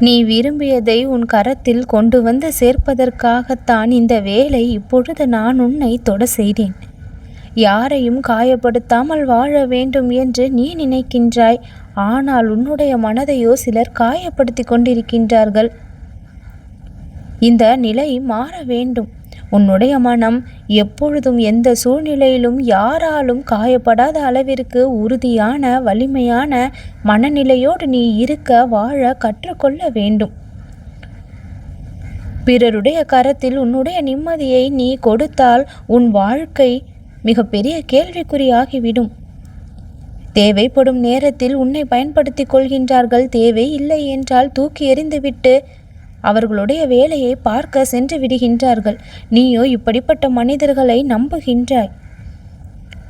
நீ விரும்பியதை உன் கரத்தில் கொண்டு வந்து சேர்ப்பதற்காகத்தான் இந்த வேலை இப்பொழுது நான் உன்னை தொட செய்தேன். யாரையும் காயப்படுத்தாமல் வாழ வேண்டும் என்று நீ நினைக்கின்றாய். ஆனால் உன்னுடைய மனதையோ சிலர் காயப்படுத்தி கொண்டிருக்கின்றார்கள். இந்த நிலை மாற வேண்டும். உன்னுடைய மனம் எப்பொழுதும் எந்த சூழ்நிலையிலும் யாராலும் காயப்படாத அளவிற்கு உறுதியான வலிமையான மனநிலையோடு நீ இருக்க வாழ கற்றுக்கொள்ள வேண்டும். பிறருடைய கரத்தில் உன்னுடைய நிம்மதியை நீ கொடுத்தால் உன் வாழ்க்கை மிகப்பெரிய கேள்விக்குறியாகிவிடும். தேவைப்படும் நேரத்தில் உன்னை பயன்படுத்திக் கொள்கின்றார்கள். தேவை இல்லை என்றால் தூக்கி எறிந்துவிட்டு அவர்களுடைய வேலையை பார்க்க சென்று விடுகின்றார்கள். நீயோ இப்படிப்பட்ட மனிதர்களை நம்புகின்றாய்.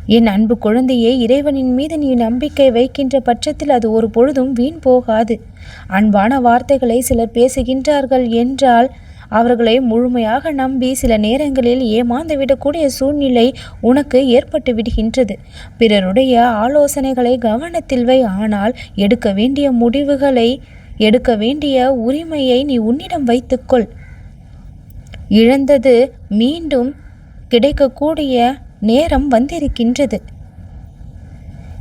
என் அன்பு குழந்தையே இறைவனின் மீது நீ நம்பிக்கை வைக்கின்ற பட்சத்தில் அது ஒரு பொழுதும் வீண் போகாது. அன்பான வார்த்தைகளை சிலர் பேசுகின்றார்கள் என்றால் அவர்களை முழுமையாக நம்பி சில நேரங்களில் ஏமாந்து விடக்கூடிய சூழ்நிலை உனக்கு ஏற்பட்டு விடுகின்றது. பிறருடைய ஆலோசனைகளை கவனத்தில் வை. ஆனால் எடுக்க வேண்டிய முடிவுகளை எடுக்க வேண்டிய உரிமையை நீ உன்னிடம் வைத்துக்கொள். இழந்தது மீண்டும் கிடைக்கக்கூடிய நேரம் வந்திருக்கின்றது.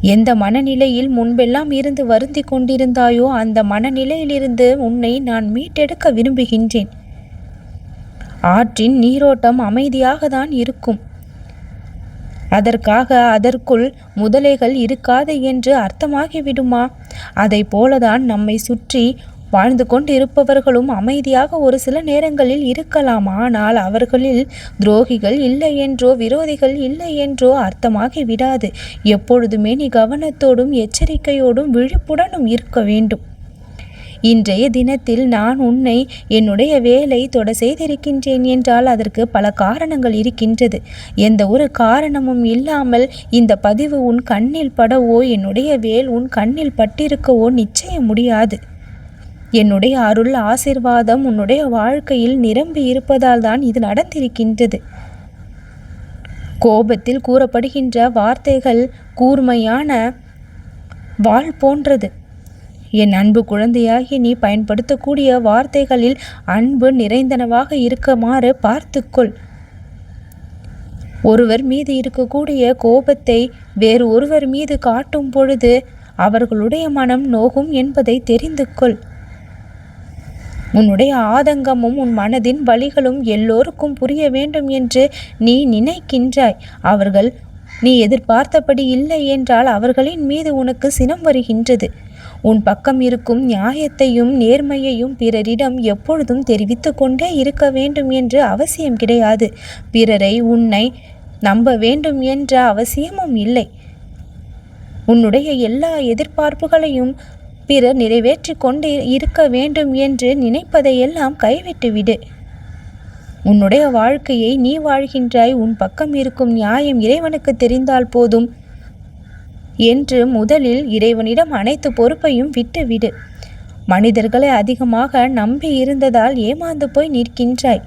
எந்த மனநிலையில் முன்பெல்லாம் இருந்து வருந்தி கொண்டிருந்தாயோ அந்த மனநிலையிலிருந்து உன்னை நான் மீட்டெடுக்க விரும்புகின்றேன். ஆற்றின் நீரோட்டம் அமைதியாக தான் இருக்கும். அதற்காக அதற்குள் முதலைகள் இருக்காது என்று அர்த்தமாகிவிடுமா? அதை போலதான் நம்மை சுற்றி வாழ்ந்து கொண்டிருப்பவர்களும் அமைதியாக ஒரு சில நேரங்களில் இருக்கலாம். ஆனால் அவர்களில் துரோகிகள் இல்லை என்றோ விரோதிகள் இல்லை என்றோ அர்த்தமாகி விடாது. எப்பொழுதுமே நீ கவனத்தோடும் எச்சரிக்கையோடும் விழிப்புடனும் இருக்க வேண்டும். இன்றைய தினத்தில் நான் உன்னை என்னுடைய வேலை தொட செய்திருக்கின்றேன் என்றால் அதற்கு பல காரணங்கள் இருக்கின்றது. எந்த ஒரு காரணமும் இல்லாமல் இந்த பதிவு உன் கண்ணில் படவோ என்னுடைய வேல் உன் கண்ணில் பட்டிருக்கவோ நிச்சயம் முடியாது. என்னுடைய அருள் ஆசிர்வாதம் உன்னுடைய வாழ்க்கையில் நிரம்பி இருப்பதால் தான் இது நடந்திருக்கின்றது. கோபத்தில் கூறப்படுகின்ற வார்த்தைகள் கூர்மையான வாள் போன்றது. என் அன்பு குழந்தையாகி நீ பயன்படுத்தக்கூடிய வார்த்தைகளில் அன்பு நிறைந்தனவாக இருக்குமாறு பார்த்துக்கொள். ஒருவர் மீது இருக்கக்கூடிய கோபத்தை வேறு ஒருவர் மீது காட்டும் பொழுது அவர்களுடைய மனம் நோகும் என்பதை தெரிந்து கொள். உன்னுடைய ஆதங்கமும் உன் மனதின் வழிகளும் எல்லோருக்கும் புரிய வேண்டும் என்று நீ நினைக்கின்றாய். அவர்கள் நீ எதிர்பார்த்தபடி இல்லை என்றால் அவர்களின் மீது உனக்கு சினம் வருகின்றது. உன் பக்கம் இருக்கும் நியாயத்தையும் நேர்மையையும் பிறரிடம் எப்பொழுதும் தெரிவித்து கொண்டே இருக்க வேண்டும் என்று அவசியம் கிடையாது. பிறரை உன்னை நம்ப வேண்டும் என்ற அவசியமும் இல்லை. உன்னுடைய எல்லா எதிர்பார்ப்புகளையும் பிறர் நிறைவேற்றி கொண்டு இருக்க வேண்டும் என்று நினைப்பதையெல்லாம் கைவிட்டுவிடு. உன்னுடைய வாழ்க்கையை நீ வாழ்கின்றாய். உன் பக்கம் இருக்கும் நியாயம் இறைவனுக்கு தெரிந்தால் போதும். என்று முதலில் இறைவனிடம் அனைத்து பொறுப்பையும் விட்டுவிடு. மனிதர்களை அதிகமாக நம்பி இருந்ததால் ஏமாந்து போய் நிற்கின்றாய்.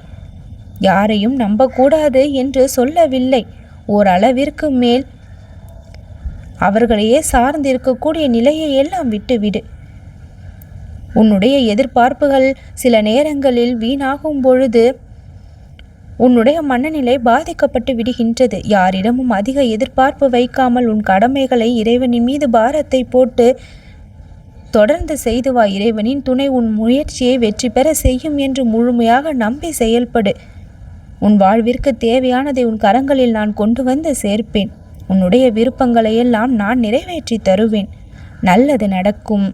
யாரையும் நம்பக்கூடாது என்று சொல்லவில்லை. ஓரளவிற்கு மேல் அவர்களையே சார்ந்திருக்கக்கூடிய நிலையை எல்லாம் விட்டுவிடு. உன்னுடைய எதிர்பார்ப்புகள் சில நேரங்களில் வீணாகும் பொழுது உன்னுடைய மனநிலை பாதிக்கப்பட்டு விடுகின்றது. யாரிடமும் அதிக எதிர்பார்ப்பு வைக்காமல் உன் கடமைகளை இறைவனின் மீது பாரத்தை போட்டு தொடர்ந்து செய்து வா. இறைவனின் துணை உன் முயற்சியை வெற்றி பெற செய்யும் என்று முழுமையாக நம்பி செயல்படு. உன் வாழ்விற்கு தேவையானதை உன் கரங்களில் நான் கொண்டு வந்து சேர்ப்பேன். உன்னுடைய விருப்பங்களையெல்லாம் நான் நிறைவேற்றி தருவேன். நல்லது நடக்கும்.